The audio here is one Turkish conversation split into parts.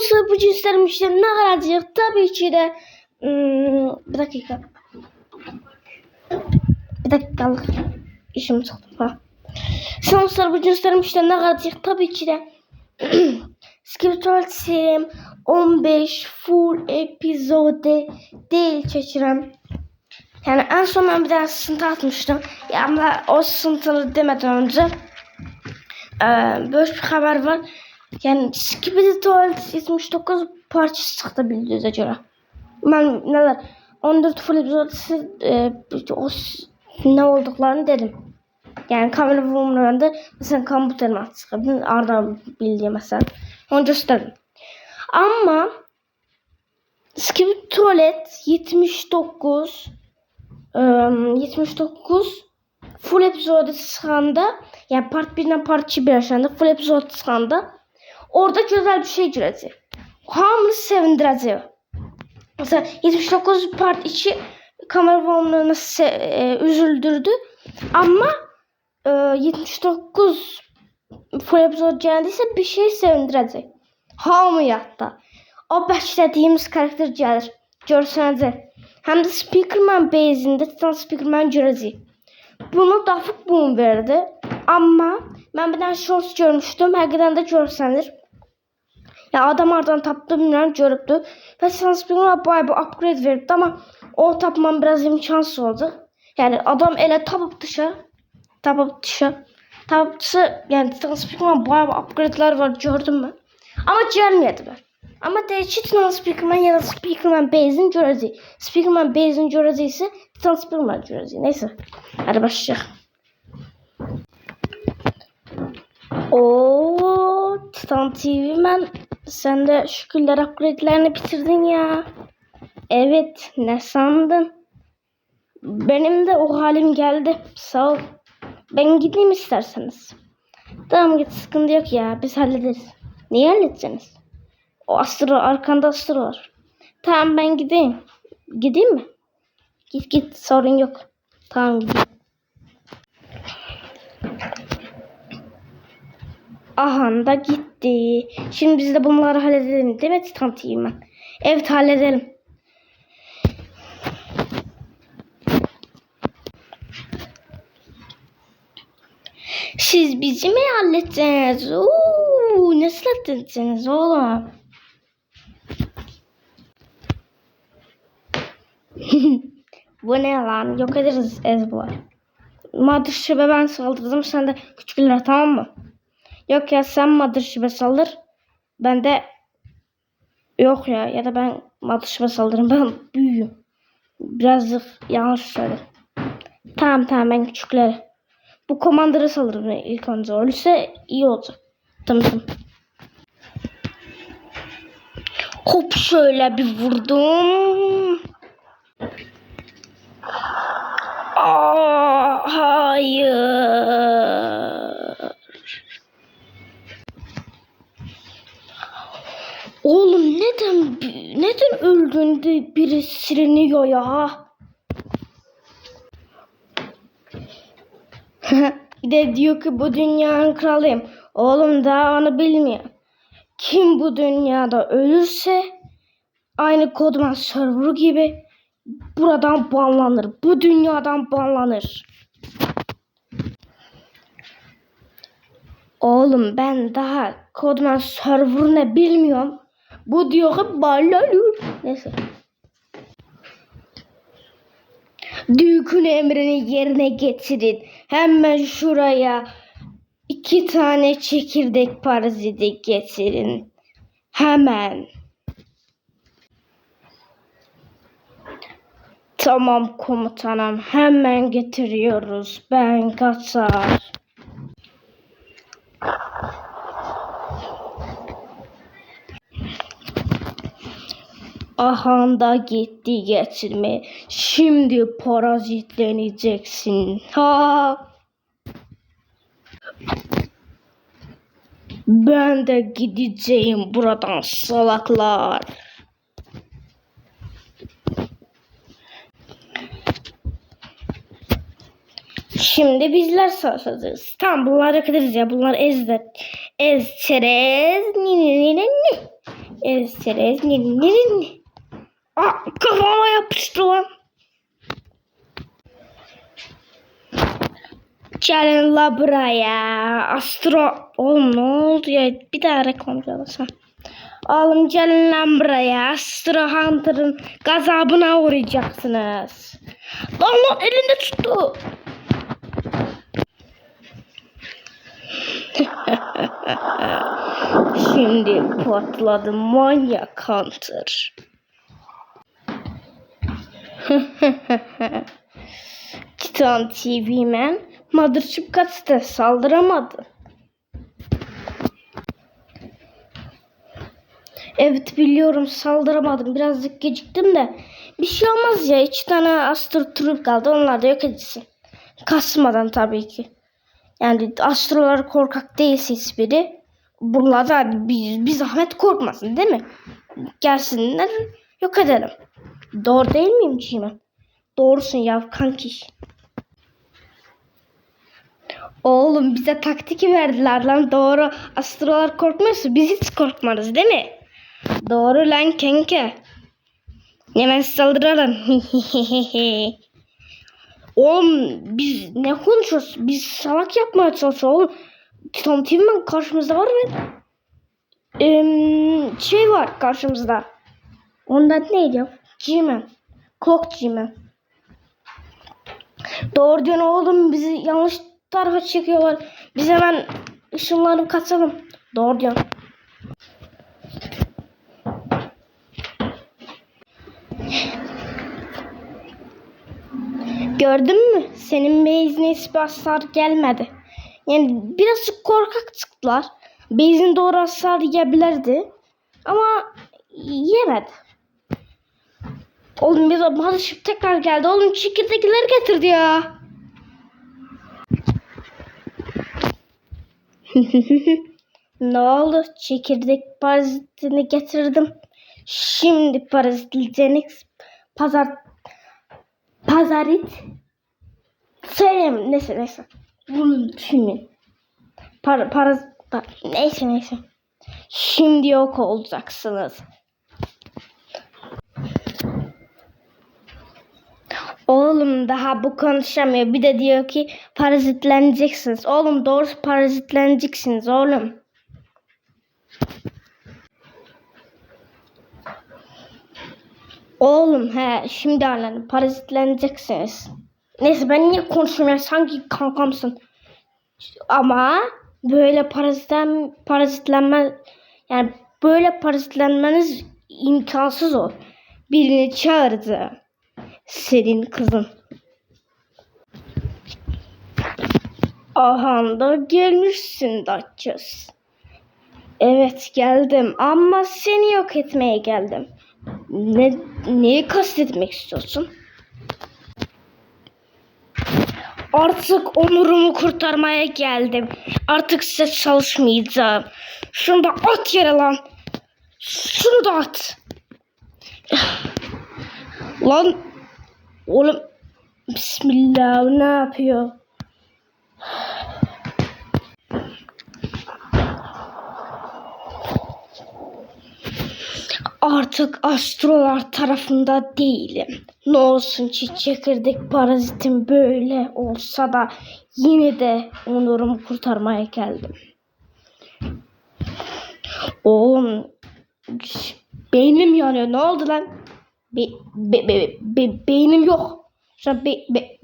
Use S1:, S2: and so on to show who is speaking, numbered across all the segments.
S1: Dostlar bu cinslerin işlemine harcayacak. Tabii ki de hmm, bir dakika. Bir dakikalık işim çıktı falan. Dostlar bu cinslerin işlemine harcayacak. Tabii ki de Spiritual Serim 15 full epizode değil çekiyorum. Yani en son ben bir tane sızıntı atmıştım. Ya ama o sızıntılı demeden önce eee böyle bir haber var. Yani Skibidi Tuvalet 79 parçası çıktı bildiğinize göre. Ben neler 14 full episodisi e, o ne olduklarını dedim. Yani kamera bulunmalarında mesela komputerim çıktı. Arda bildiğim mesela. Onu gösterdim. Ama Skibidi Tuvalet 79 eee, 79 full episode çıxanda, yəni part 1 ilə part 2 birləşəndə full episode çıxanda orada gözəl bir şey görəcək. Hamını sevindirəcək. Məsələn 79 part 2 kamera volumunu se e, üzüldürdü. Amma e, 79 full episode gəldiysə bir şey sevindirəcək. Hamı yadda. O bəklədiyimiz karakter gəlir. Görsənəcək. Həm də Speakerman base'ində Titan Speakerman görəcək. Bunu Dafuk Boom verdi. Amma mən bir dənə shorts görmüşdüm. Həqiqətən də görsənir. Ya adam aradan tapdı bilmirəm görübdü. Və Sanspring'e bayağı bir upgrade verdi ama o tapmam biraz imkansız oldu. Yani adam ele tapıptısa tapıptısa tapıptısa yani Sanspring'e bayağı bir upgrade'ler var gördüm ben. Ama gelmedi ben. Ama değişik Titan Speakerman ya da Speakerman Base'in göreceği. Speakerman Base'in ise Titan Speakerman göreceği. Neyse. Hadi başlayalım. Oo, Titan TV ben sen de şükürler upgrade'lerini bitirdin ya. Evet ne sandın? Benim de o halim geldi. Sağ ol. Ben gideyim isterseniz. Tamam git sıkıntı yok ya biz hallederiz. Neyi halledeceksiniz? O astro arkanda astro var. Tamam ben gideyim. Gideyim mi? Git git sorun yok. Tamam gideyim. Aha da gitti. Şimdi biz de bunları halledelim değil mi Titan TV Evet halledelim. Siz bizi mi halledeceksiniz? Oo, nasıl halledeceksiniz oğlum? Bu ne lan? Yok ederiz Ezbolar. Mothership'e ben saldırdım. Sen de küçükler tamam mı? Yok ya sen Mothership'e saldır. Ben de yok ya ya da ben Mothership'e saldırırım. Ben büyüğüm. Birazcık yanlış söyledim. Tamam tamam ben küçüklere. Bu komandara saldırırım ilk önce. Öyleyse iyi olacak. Tamam tamam. Hop şöyle bir vurdum. Aa, hayır. Neden neden öldüğünde biri siliniyor ya? bir de diyor ki bu dünyanın kralıyım. Oğlum daha onu bilmiyor. Kim bu dünyada ölürse aynı Kodman server gibi buradan banlanır. Bu dünyadan banlanır. Oğlum ben daha Kodman server ne bilmiyorum. Bu diyor ki banlanır. Neyse. Dükün emrini yerine getirin. Hemen şuraya iki tane çekirdek paraziti getirin. Hemen. Tamam komutanım hemen getiriyoruz. Ben kaçar. Ahanda gitti getirme. Şimdi parazitleneceksin. Ha. Ben de gideceğim buradan salaklar. Şimdi bizler savaşacağız. Tamam bunları kadar ya. Bunlar ezler. Ez çerez. Ni ni ni ni ni. Ezeriz. Nerin? Aa, kafama yapıştı lan. Gelin la buraya. Astro. Oğlum ne oldu ya? Bir daha reklam çalarsan. Oğlum gelin lan buraya. Astro Hunter'ın gazabına uğrayacaksınız. Lan lan elinde tuttu. Şimdi patladı manyak Hunter. Titan TV Man Mothership Kats'ta saldıramadı. Evet biliyorum saldıramadım. Birazcık geciktim de. Bir şey olmaz ya. İki tane Astro Troop kaldı. Onlar da yok edilsin. Kasmadan tabii ki. Yani astrolar korkak değilse hiçbiri. Bunlar da bir, bir zahmet korkmasın değil mi? Gelsinler yok edelim. Doğru değil miyim Cime? Doğrusun ya kanki. Oğlum bize taktik verdiler lan doğru. Astrolar korkmuyorsa biz hiç korkmarız değil mi? Doğru lan kanka. Hemen saldıralım. Oğlum biz ne konuşuyoruz? Biz salak yapmaya çalışıyoruz oğlum. Titan TV'nin karşımızda var ve eee, şey var karşımızda. Ondan neydi ya? G-Man. Clock G-Man. Doğru diyorsun oğlum bizi yanlış tarafa çekiyorlar. Biz hemen ışınlanıp kaçalım. Doğru diyorsun. Gördün mü? Senin hiçbir hasar gelmedi. Yani birazcık korkak çıktılar. Base'in doğru hasar yiyebilirdi. Ama yemedi. Oğlum bir mothership tekrar geldi. Oğlum çekirdekleri getirdi ya. ne oldu? Çekirdek parazitini getirdim. Şimdi parazitlerini pazar pazarit söyleyeyim neyse neyse. Bunu düşünün. Para, para, pa- neyse neyse. Şimdi yok olacaksınız. Daha bu konuşamıyor. Bir de diyor ki parazitleneceksiniz. Oğlum doğrusu parazitleneceksiniz oğlum. Oğlum he şimdi anladım. Parazitleneceksiniz. Neyse ben niye konuşuyorum ya sanki kankamsın. Ama böyle parazitlen, parazitlenme yani böyle parazitlenmeniz imkansız o. Birini çağırdı. Senin kızın. Aha da gelmişsin Duchess. Evet geldim ama seni yok etmeye geldim. Ne, neyi kastetmek istiyorsun? Artık onurumu kurtarmaya geldim. Artık size çalışmayacağım. Şunu da at yere lan. Şunu da at. Lan oğlum Bismillah ne yapıyor? Artık astrolar tarafında değilim. Ne olsun ki çekirdek parazitim böyle olsa da yine de onurumu kurtarmaya geldim. Oğlum beynim yanıyor. Ne oldu lan? Be, be, be, be- beynim yok. Şu an be, be,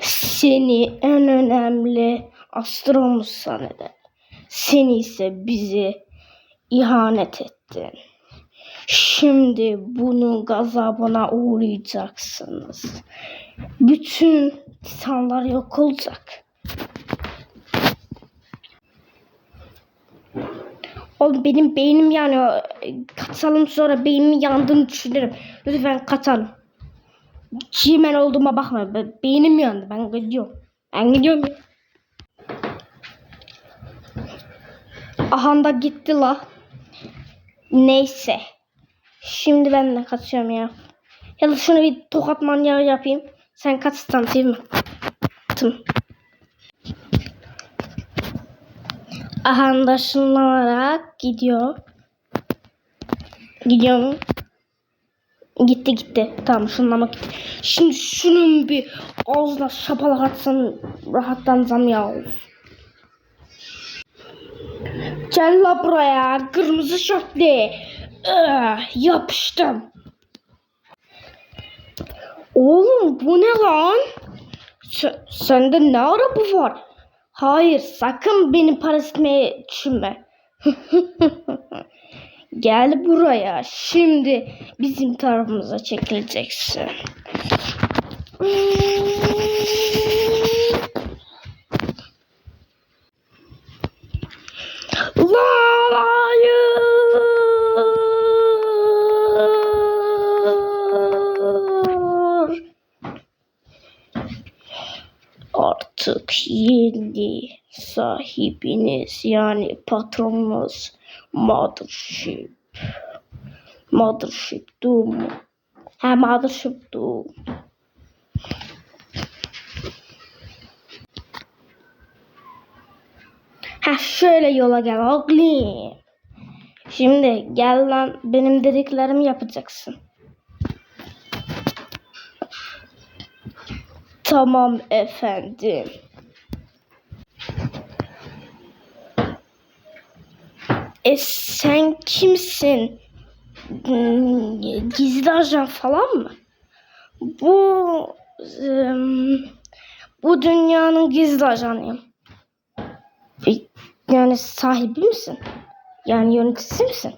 S1: Seni en önemli astromuz sanırım. Sen ise bizi ihanet ettin. Şimdi bunun gazabına uğrayacaksınız. Bütün titanlar yok olacak. Oğlum benim beynim yanıyor. Kaçalım sonra beynimin yandığını düşünürüm. Lütfen kaçalım. Çimen olduğuma bakma. Be- Beynim yandı. Ben gidiyorum. Ben gidiyorum. Ya. Aha da gitti la. Neyse. Şimdi ben de kaçıyorum ya. Ya da şunu bir tokat manyağı yapayım. Sen kaçtan değil mi? Tım. anlaşılarak gidiyor. Gidiyor mu? Gitti gitti. Tamam şunlamak gitti. Şimdi şunun bir ağzına şapalak atsan rahatlanacağım ya. Gel la buraya kırmızı şortlu. Yapıştım. Oğlum bu ne lan? Sen, sende ne araba var? Hayır sakın beni parazitmeye düşünme. Gel buraya. Şimdi bizim tarafımıza çekileceksin. La hayır. Artık yeni sahibiniz yani patronunuz Mothership. Mothership Doom. Ha Mothership Doom. Ha şöyle yola gel oğlum. Şimdi gel lan benim dediklerimi yapacaksın. Tamam efendim. E sen kimsin? Gizli ajan falan mı? Bu bu dünyanın gizli ajanıyım. Yani sahibi misin? Yani yöneticisi misin?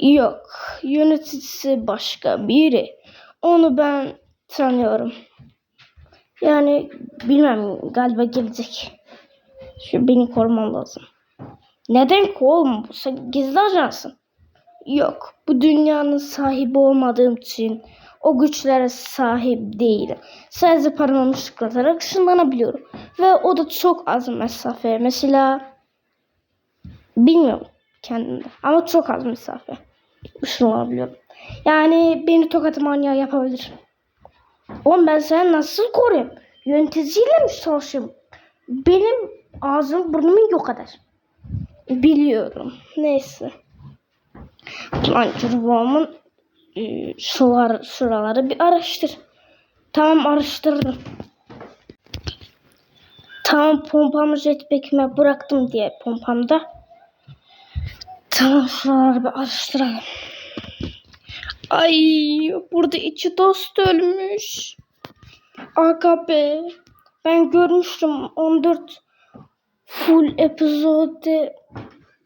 S1: Yok, yöneticisi başka biri. Onu ben tanıyorum. Yani bilmem galiba gelecek. Şu beni koruman lazım. Neden oğlum? Sen gizli ajansın. Yok. Bu dünyanın sahibi olmadığım için o güçlere sahip değilim. Sadece paramı şıklatarak ışınlanabiliyorum. Ve o da çok az mesafe. Mesela bilmiyorum kendimde. Ama çok az mesafe. Işınlanabiliyorum. Yani beni tokat manyağı yapabilir. Oğlum ben seni nasıl koruyayım? Yöneticiyle mi çalışayım? Benim ağzım burnum yok kadar. Biliyorum. Neyse. Plançurubamın e, şular, şuraları bir araştır. Tamam araştırdım. Tamam pompamı jetpack'ime bıraktım diye pompamda. Tamam şuraları bir araştıralım. Ay burada içi dost ölmüş. Aga be. Ben görmüştüm 14 full episode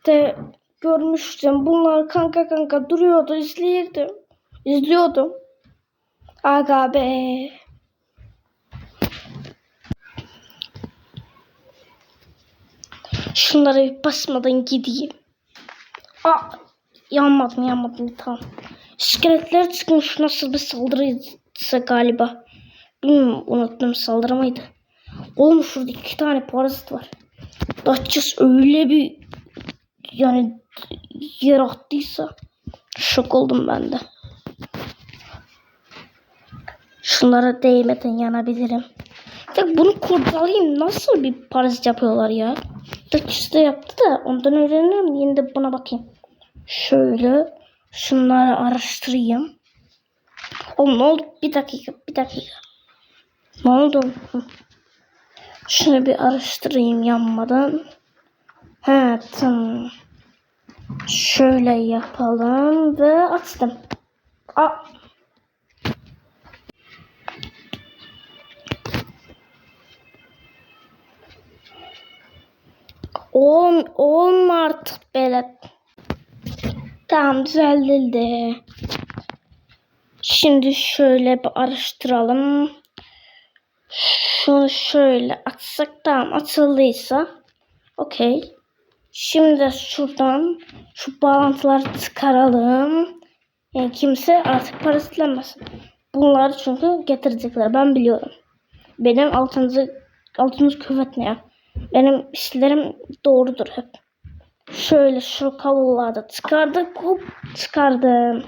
S1: de görmüştüm. Bunlar kanka kanka duruyordu izliyordum. İzliyordum. Aga be. Şunlara basmadan gideyim. Aa, yanmadım yanmadım tamam. İskeletler çıkmış nasıl bir saldırıysa galiba. Bilmiyorum unuttum saldırı mıydı? Oğlum şurada iki tane parazit var. Datçız öyle bir yani yer attıysa şok oldum ben de. Şunlara değmeden yanabilirim. Ya bunu kurcalayayım nasıl bir parazit yapıyorlar ya? Datçız da yaptı da ondan öğrenirim. Yine de buna bakayım. Şöyle şunları araştırayım. Oğlum ne oldu? Bir dakika bir dakika. Ne oldu? Şunu bir araştırayım yanmadan. Ha tamam. Şöyle yapalım ve açtım. Aa. Ol, olma artık böyle. Tamam düzeldi. Şimdi şöyle bir araştıralım. Şunu şöyle atsak tamam atıldıysa. Okey. Şimdi de şuradan şu bağlantıları çıkaralım. Yani kimse artık parasitlenmesin. Bunları çünkü getirecekler. Ben biliyorum. Benim altıncı, altıncı kuvvet ne ya? Benim işlerim doğrudur hep. Şöyle şu kabloları çıkardık. Hop çıkardım.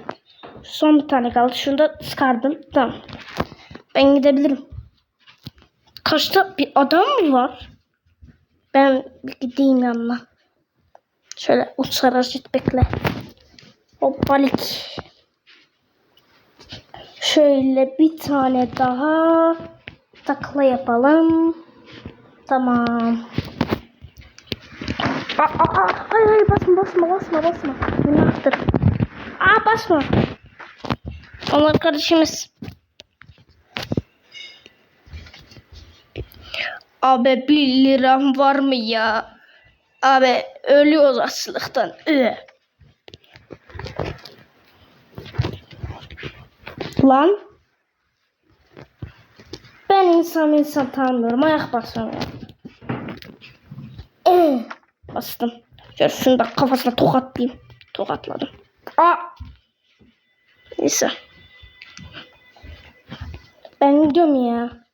S1: Son bir tane kaldı. Şunu da çıkardım. Tamam. Ben gidebilirim. Kaçta bir adam mı var? Ben gideyim yanına. Şöyle uçarak git bekle. Hoppalik. Şöyle bir tane daha takla yapalım. Tamam. Aa, aa, aa, hayır hayır basma basma basma basma. Günahtır. Aa basma. Onlar kardeşimiz. Abi bir liram var mı ya? Abi ölüyoruz açlıktan. Üh. Lan. Ben insan insan tanımıyorum. Ayak basıyorum. Eh, Bastım. Şöyle şunu da kafasına tokatlayayım. Tokatladım. Aa. Neyse. Ben gidiyorum ya.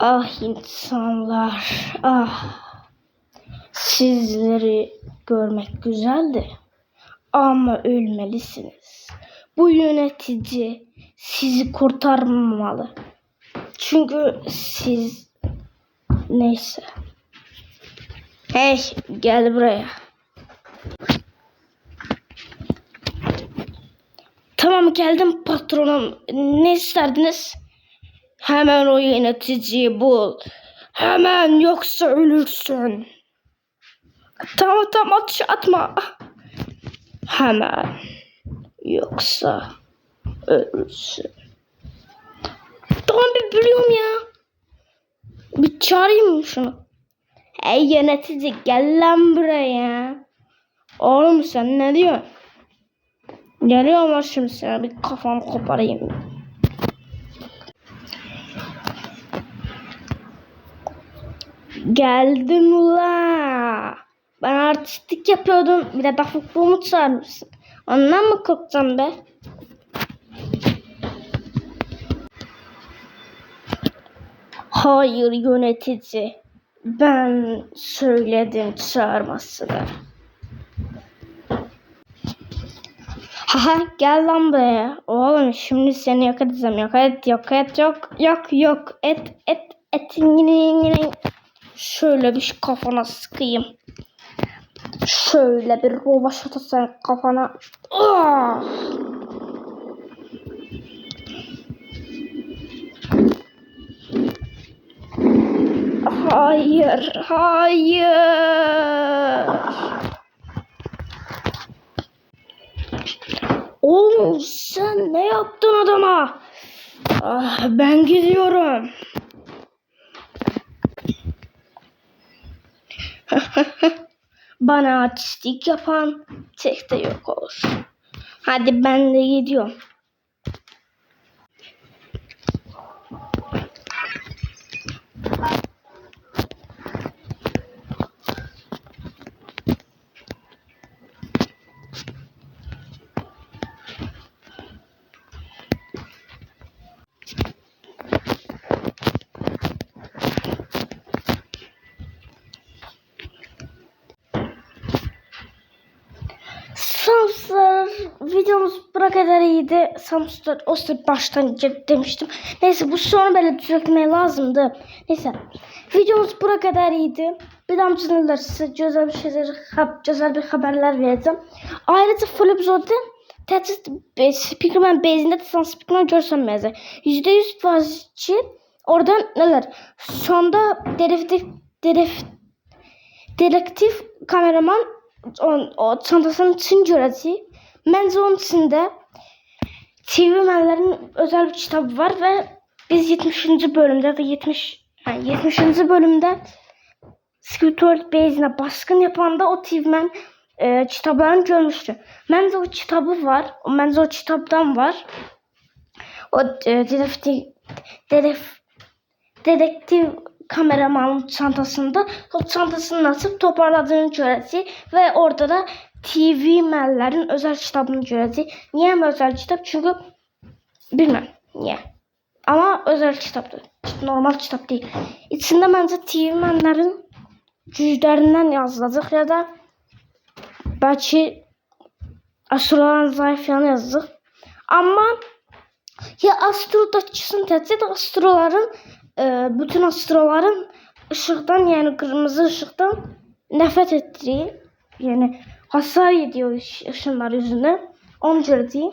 S1: Ah insanlar, ah. Sizleri görmek güzeldi. Ama ölmelisiniz. Bu yönetici sizi kurtarmamalı. Çünkü siz neyse. Hey gel buraya. Tamam geldim patronum. Ne isterdiniz? Hemen o yöneticiyi bul. Hemen yoksa ölürsün. Tamam tamam atış atma. Hemen. Yoksa ölürsün. Tamam bir biliyorum ya. Bir çağırayım şunu. Hey yönetici gel lan buraya. Oğlum sen ne diyorsun? Geliyorum şimdi sana bir kafanı koparayım. Geldim ula. Ben artistlik yapıyordum. Bir de dafukluğumu çağırmışsın. Ondan mı korkacağım be? Hayır yönetici. Ben söyledim çağırmasını. Haha gel lan buraya. Oğlum şimdi seni yok edeceğim. Yok et yok et yok yok yok et et etin yine yine şöyle bir kafana sıkayım. Şöyle bir rovaş atasın kafana. Ah! Hayır, hayır. Oğlum sen ne yaptın adama? Ah, ben gidiyorum. Bana artistlik yapan tek de yok olur. Hadi ben de gidiyorum. Videomuz bura kadar iyiydi. Samsung o sıra baştan demiştim. Neyse bu sonra böyle düzeltmeye lazımdı. Neyse videomuz bura kadar iyiydi. Bir daha canlılar size güzel bir şeyler, güzel bir haberler vereceğim. Ayrıca full episode Tetris Speakerman bezinde Titan Speakerman görsenmeyecek. %100 fazlaçı oradan neler? Sonda dedektif, dedektif, dedektif kameraman o, o çantasının için görəcəyik. Məncə onun içində TV mənlərin özel bir kitabı var ve biz 70. bölümde de 70 yani 70. bölümde Squidward Base'ine baskın yapanda o TV mən e, kitablarını görmüştü. Məncə o kitabı var. O məncə o kitabdan var. O e, dedektif dedektif dedektif kameramanın çantasında o çantasını açıp toparladığını görəcəyik ve orada da TV mənlərin özel kitabını görəcəyik. Niye mi özel kitap? Çünkü bilmem niye. Ama özel kitaptır. Normal kitap değil. İçinde bence TV mənlərin cüzlərindən yazılacaq ya da belki astroların zayıflayanı yazdıq. Amma ya astrodakçısın təcrid astroların e, bütün astroların ışıqdan, yəni qırmızı ışıqdan nefret etdiyi, yəni hasar ediyor ış- ışınlar yüzünden. Onu görə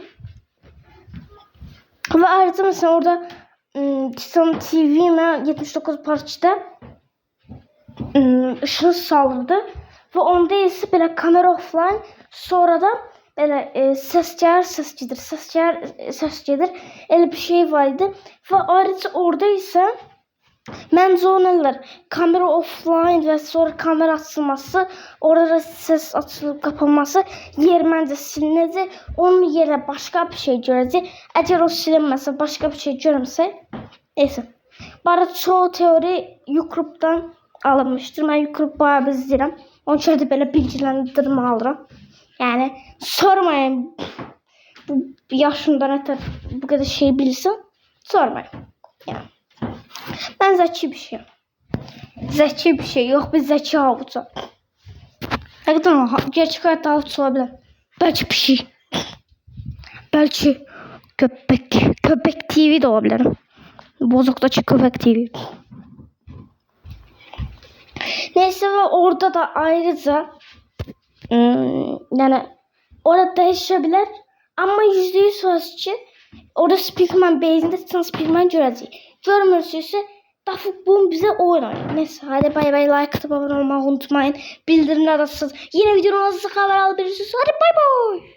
S1: Ve ayrıca mesela orada ım, Titan TV mən 79 parçada ım, ışığı salırdı ve onda ise böyle kamera offline sonradan böyle e, ses gelir ses gelir ses gelir e, ses gelir öyle bir şey vardı. Ve ayrıca orada ise Bence o neler? Kamera offline ve sonra kamera açılması, orada ses açılıp kapanması yer bence silinecek. Onun yerine başka bir şey görecek. Eğer o silinmezse başka bir şey görmese neyse. Bari çoğu teori YouTube'dan alınmıştır. Ben YouTube bayağı izləyirəm. Onun üçün də belə bilgilendirme alıram. Yani sormayın bu yaşımda ne bu kadar şey bilirsin. Sormayın. Yani. Ben zeki bir şeyim. Zeki bir şey. Yok bir zeki havucu. Hakikaten ha- gerçek hayatta havuç olabilir. Belki bir şey. Belki köpek. Köpek TV de olabilir. Bozuktaki köpek TV. Neyse ve orada da ayrıca ım, yani orada değişebilir ama yüzde yüz söz ki orada Speakman base'inde sen Speakman görecek. Görmürsünüzse Dafuk Boom bize oyun oynuyor. Neyse hadi bay bay like atıp abone olmayı unutmayın. Bildirimler açın. Yine videonun hızlı haber alabilirsiniz. Hadi bay bay.